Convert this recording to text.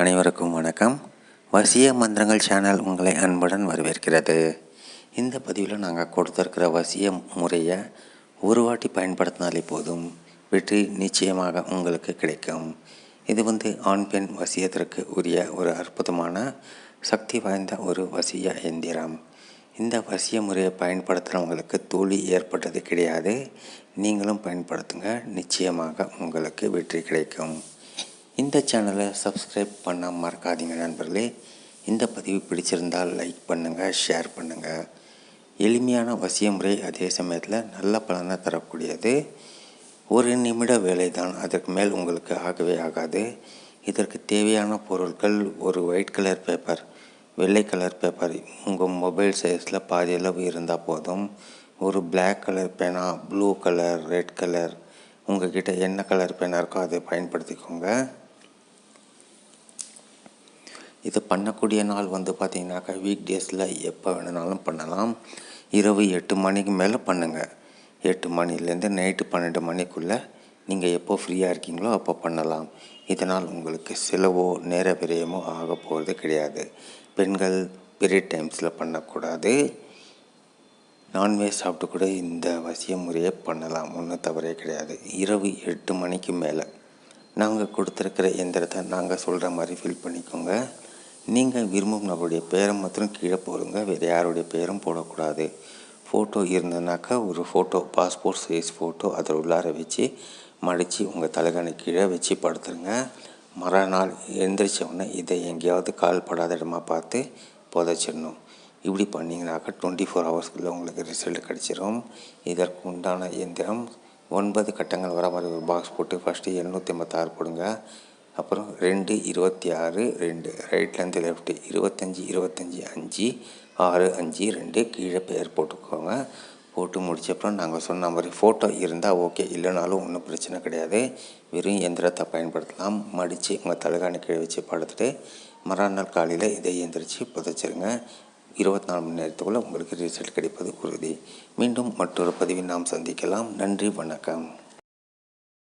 அனைவருக்கும் வணக்கம். வசிய மந்திரங்கள் சேனல் உங்களை அன்புடன் வரவேற்கிறது. இந்த பதிவில் நாங்கள் கொடுத்துருக்கிற வசிய முறையை ஒரு வாட்டி பயன்படுத்தினாலே போதும். வெற்றி நிச்சயமாக உங்களுக்கு கிடைக்கும். இது வந்து ஆண் பெண் வசியத்திற்கு உரிய ஒரு அற்புதமான சக்தி வாய்ந்த ஒரு வசிய எந்திரம். இந்த வசிய முறையை பயன்படுத்துகிறவங்களுக்கு தோல்வி ஏற்பட்டது கிடையாது. நீங்களும் பயன்படுத்துங்க. நிச்சயமாக உங்களுக்கு வெற்றி கிடைக்கும். இந்த சேனலை சப்ஸ்கிரைப் பண்ண மறக்காதீங்க நண்பர்களே. இந்த பதிவு பிடிச்சிருந்தால் லைக் பண்ணுங்கள் ஷேர் பண்ணுங்கள் எளிமையான வசிய முறை அதே சமயத்தில் நல்ல பலனை தரக்கூடியது. ஒரு நிமிட வேலை தான் அதற்கு மேல் உங்களுக்கு ஆகவே ஆகாது. இதற்கு தேவையான பொருட்கள் ஒரு ஒயிட் கலர் பேப்பர் வெள்ளை கலர் பேப்பர் உங்கள் மொபைல் சைஸில் பாதி அளவு இருந்தால் போதும். ஒரு பிளாக் கலர் பேனா ப்ளூ கலர் ரெட் கலர் உங்ககிட்ட என்ன கலர் பேனா இருக்கோ அதை பயன்படுத்திக்கோங்க. இது பண்ணக்கூடிய நாள் வந்து பார்த்திங்கனாக்கா வீக் டேஸில் எப்போ வேணுனாலும் பண்ணலாம். இரவு எட்டு மணிக்கு மேலே பண்ணுங்கள் எட்டு மணிலேருந்து நைட்டு பன்னெண்டு மணிக்குள்ளே நீங்கள் எப்போ ஃப்ரீயாக இருக்கீங்களோ அப்போ பண்ணலாம். இதனால் உங்களுக்கு செலவோ நேர விரயமோ ஆக போகிறது கிடையாது. பெண்கள் பீரியட் டைம்ஸில் பண்ணக்கூடாது. நான்வெஜ் சாப்பிட்டு கூட இந்த வசிய முறையை பண்ணலாம். ஒன்றும் தவறே கிடையாது. இரவு எட்டு மணிக்கு மேலே. நாங்கள் கொடுத்துருக்கிற எந்திரத்தை நாங்கள் சொல்கிற மாதிரி ஃபில் பண்ணிக்கோங்க. நீங்கள் விரும்பும் நபருடைய பேரை மாத்திரம் கீழே போடுங்க. வேறு யாருடைய பேரும் போடக்கூடாது. ஃபோட்டோ இருந்ததுனாக்கா ஒரு ஃபோட்டோ பாஸ்போர்ட் சைஸ் ஃபோட்டோ அதில் உள்ளார வச்சு மடித்து உங்கள் தலைகாணி கீழே வச்சு படுத்துருங்க. மறுநாள் எழுந்திரிச்ச உடனே இதை எங்கேயாவது கால் படாத இடமா பார்த்து புதைச்சிடணும். இப்படி பண்ணிங்கனாக்கா டுவெண்ட்டி ஃபோர் ஹவர்ஸ்க்குள்ளே உங்களுக்கு ரிசல்ட் கிடச்சிரும். இதற்கு உண்டான இயந்திரம் ஒன்பது கட்டங்கள் வர மாதிரி ஒரு பாக்ஸ் போட்டு ஃபஸ்ட்டு எழுநூற்றி ஐம்பத்தாறு போடுங்க. அப்புறம் ரெண்டு இருபத்தி ஆறு ரெண்டு ரைட்லேருந்து லெஃப்ட்டு இருபத்தஞ்சி இருபத்தஞ்சி அஞ்சு. ஆறு அஞ்சு ரெண்டு. கீழே பேர் போட்டுக்கோங்க. போட்டு முடித்தப்புறம் நாங்கள் சொன்ன மாதிரி ஃபோட்டோ இருந்தால் ஓகே இல்லைனாலும் ஒன்றும் பிரச்சனை கிடையாது. வெறும் எந்திரத்தை பயன்படுத்தலாம். மடித்து உங்கள் தலைகாணி கீழே வச்சு படுத்துட்டு மறுநாள் காலையில் இதை எந்திரிச்சு புதைச்சிருங்க. இருபத்தி நாலு மணி நேரத்துக்குள்ளே உங்களுக்கு ரிசல்ட் கிடைப்பது உறுதி. மீண்டும் மற்றொரு பதிவில் நாம் சந்திக்கலாம். நன்றி வணக்கம்.